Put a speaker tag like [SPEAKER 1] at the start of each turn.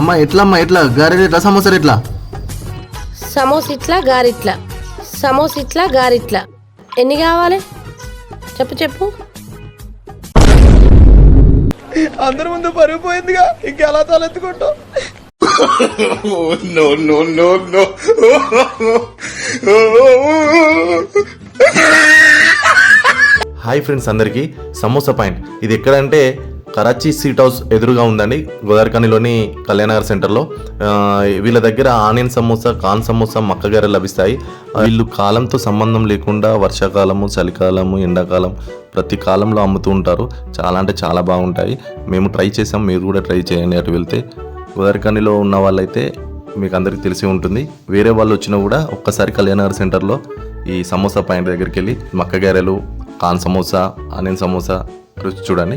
[SPEAKER 1] అమ్మ ఎట్లా అమ్మా ఎట్లా? గారెలు ఎట్లా? సమోసాలు ఎట్లా?
[SPEAKER 2] సమోసిట్లా గారిట్లా? సమోసిట్లా గారిట్లా? ఎన్ని కావాలి? చెప్పు చెప్పు.
[SPEAKER 3] అందరి ముందు పరుగు పోయిందిగా. ఇంకెలా తలెత్తుకుంటావు?
[SPEAKER 4] హాయ్ ఫ్రెండ్స్ అందరికీ సమోసా పాయింట్. ఇది ఎక్కడంటే కరాచీ సీట్ హౌస్ ఎదురుగా ఉందండి. గోదావరిఖానిలోని కళ్యాణనగర్ సెంటర్లో. వీళ్ళ దగ్గర ఆనియన్ సమోసా కాన్ సమోసా మక్కగారె లభిస్తాయి. వీళ్ళు కాలంతో సంబంధం లేకుండా వర్షాకాలము చలికాలము ఎండాకాలం ప్రతి కాలంలో అమ్ముతూ ఉంటారు. చాలా అంటే చాలా బాగుంటాయి. మేము ట్రై చేసాం మీరు కూడా ట్రై చేయండి అటు వెళ్తే. గోదావరిఖానిలో ఉన్న వాళ్ళైతే మీకు అందరికీ తెలిసి ఉంటుంది. వేరే వాళ్ళు వచ్చినా కూడా ఒక్కసారి కళ్యాణనగర్ సెంటర్లో ఈ సమోసా పాయింట్ దగ్గరికి వెళ్ళి మక్కగారెలు కాన్ సమోసా ఆనియన్ సమోసా రుచి చూడండి.